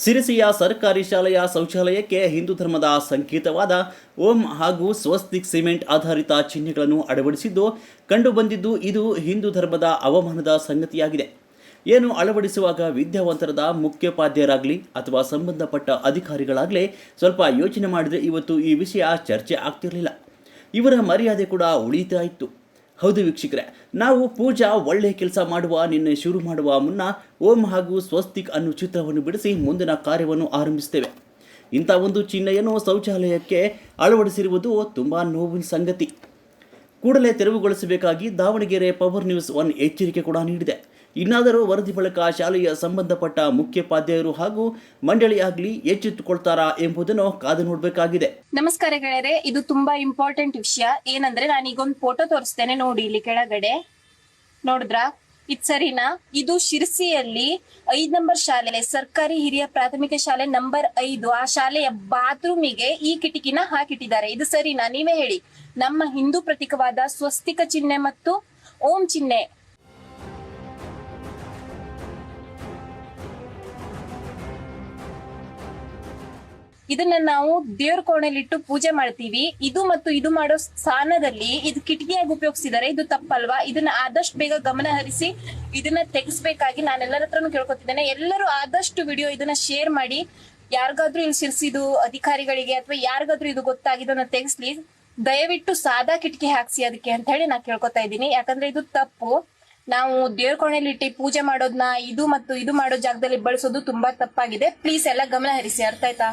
ಸಿರಿಸಿಯ ಸರ್ಕಾರಿ ಶಾಲೆಯ ಶೌಚಾಲಯಕ್ಕೆ ಹಿಂದೂ ಧರ್ಮದ ಸಂಕೇತವಾದ ಓಂ ಹಾಗೂ ಸ್ವಸ್ತಿಕ್ ಸಿಮೆಂಟ್ ಆಧಾರಿತ ಚಿಹ್ನೆಗಳನ್ನು ಅಳವಡಿಸಿದ್ದು, ಕಂಡುಬಂದಿದ್ದು ಇದು ಹಿಂದೂ ಧರ್ಮದ ಅವಮಾನದ ಸಂಗತಿಯಾಗಿದೆ. ಏನು ಅಳವಡಿಸುವಾಗ ವಿದ್ಯಾವಂತರದ ಮುಖ್ಯೋಪಾಧ್ಯಾಯರಾಗಲಿ ಅಥವಾ ಸಂಬಂಧಪಟ್ಟ ಅಧಿಕಾರಿಗಳಾಗಲಿ ಸ್ವಲ್ಪ ಯೋಚನೆ ಮಾಡಿದರೆ ಇವತ್ತು ಈ ವಿಷಯ ಚರ್ಚೆ ಆಗ್ತಿರಲಿಲ್ಲ. ಇವರ ಮರ್ಯಾದೆ ಕೂಡ ಉಳಿತಾ ಇತ್ತು. ಹೌದು ವೀಕ್ಷಕರೇ, ನಾವು ಪೂಜಾ ಒಳ್ಳೆಯ ಕೆಲಸ ಮಾಡುವ, ನಿನ್ನೆ ಶುರು ಮಾಡುವ ಮುನ್ನ ಓಂ ಹಾಗೂ ಸ್ವಸ್ತಿಕ್ ಅನ್ನು ಚಿತ್ರವನ್ನು ಬಿಡಿಸಿ ಮುಂದಿನ ಕಾರ್ಯವನ್ನು ಆರಂಭಿಸ್ತೇವೆ ಇಂಥ ಒಂದು ಚಿಹ್ನೆಯನ್ನು ಶೌಚಾಲಯಕ್ಕೆ ಅಳವಡಿಸಿರುವುದು ತುಂಬ ನೋವಿನ ಸಂಗತಿ. ಕೂಡಲೇ ತೆರವುಗೊಳಿಸಬೇಕಾಗಿ ದಾವಣಗೆರೆ ಪವರ್ ನ್ಯೂಸ್ ಒನ್ ಎಚ್ಚರಿಕೆ ಕೂಡ ನೀಡಿದೆ. ಇನ್ನಾದರೂ ವರದಿ ಬಳಿಕ ಶಾಲೆಯ ಸಂಬಂಧಪಟ್ಟ ಮುಖ್ಯೋಪಾಧ್ಯಾಯರು ಹಾಗೂ ಮಂಡಳಿಯಾಗಲಿ ಎಚ್ಚೆತ್ತುಕೊಳ್ತಾರಾ ಎಂಬುದನ್ನು ಕಾದು ನೋಡಬೇಕಾಗಿದೆ. ನಮಸ್ಕಾರ ಗೆಳೆಯರೆ, ಇದು ತುಂಬಾ ಇಂಪಾರ್ಟೆಂಟ್ ವಿಷಯ. ಏನಂದ್ರೆ ನಾನೀಗೊಂದು ಫೋಟೋ ತೋರಿಸ್ತೇನೆ ನೋಡಿ ಇಲ್ಲಿ ಕೆಳಗಡೆ. ನೋಡಿದ್ರಾ? ಇದ್ ಸರಿನಾ ಇದು ಶಿರ್ಸಿಯಲ್ಲಿ ಐದ್ ನಂಬರ್ ಶಾಲೆ, ಸರ್ಕಾರಿ ಹಿರಿಯ ಪ್ರಾಥಮಿಕ ಶಾಲೆ ನಂಬರ್ ಐದು. ಆ ಶಾಲೆಯ ಬಾತ್ರೂಮಿಗೆ ಈ ಕಿಟಕಿನ ಹಾಕಿಟ್ಟಿದ್ದಾರೆ. ಇದು ಸರಿನಾ? ನೀವೇ ಹೇಳಿ. ನಮ್ಮ ಹಿಂದೂ ಪ್ರತೀಕವಾದ ಸ್ವಸ್ತಿಕ ಚಿಹ್ನೆ ಮತ್ತು ಓಂ ಚಿಹ್ನೆ. ಇದನ್ನ ನಾವು ದೇವ್ರ ಕೋಣೆಲಿಟ್ಟು ಪೂಜೆ ಮಾಡ್ತೀವಿ. ಇದು ಮತ್ತು ಇದು ಮಾಡೋ ಸ್ಥಾನದಲ್ಲಿ ಇದು ಕಿಟಕಿಯಾಗಿ ಉಪಯೋಗಿಸಿದರೆ. ಇದು ತಪ್ಪಲ್ವಾ? ಇದನ್ನ ಆದಷ್ಟು ಬೇಗ ಗಮನ ಹರಿಸಿ ಇದನ್ನ ತೆಗಿಸ್ಬೇಕಾಗಿ ನಾನು ಎಲ್ಲರ ಹತ್ರನು ಕೇಳ್ಕೊತಿದ್ದೇನೆ. ಎಲ್ಲರೂ ಆದಷ್ಟು ವಿಡಿಯೋ ಇದನ್ನ ಶೇರ್ ಮಾಡಿ. ಯಾರಿಗಾದ್ರೂ ಇಲ್ಲಿ ಶಿರ್ಸಿದು ಅಧಿಕಾರಿಗಳಿಗೆ ಅಥವಾ ಯಾರಿಗಾದ್ರೂ ಇದು ಗೊತ್ತಾಗಿದ್ದನ್ನ ತೆಗಿಸ್ಲಿ. ದಯವಿಟ್ಟು ಸಾದಾ ಕಿಟಕಿ ಹಾಕ್ಸಿ ಅದಕ್ಕೆ ಅಂತ ಹೇಳಿ ನಾ ಕೇಳ್ಕೊತಾ ಇದ್ದೀನಿ. ಯಾಕಂದ್ರೆ ಇದು ತಪ್ಪು. ನಾವು ದೇವ್ರ ಕೋಣೆಯಲ್ಲಿ ಇಟ್ಟು ಪೂಜೆ ಮಾಡೋದನ್ನ ಇದು ಮತ್ತು ಇದು ಮಾಡೋ ಜಾಗದಲ್ಲಿ ಬಳಸೋದು ತುಂಬಾ ತಪ್ಪಾಗಿದೆ. ಪ್ಲೀಸ್ ಎಲ್ಲ ಗಮನ ಹರಿಸಿ ಅರ್ಥ ಆಯ್ತಾ?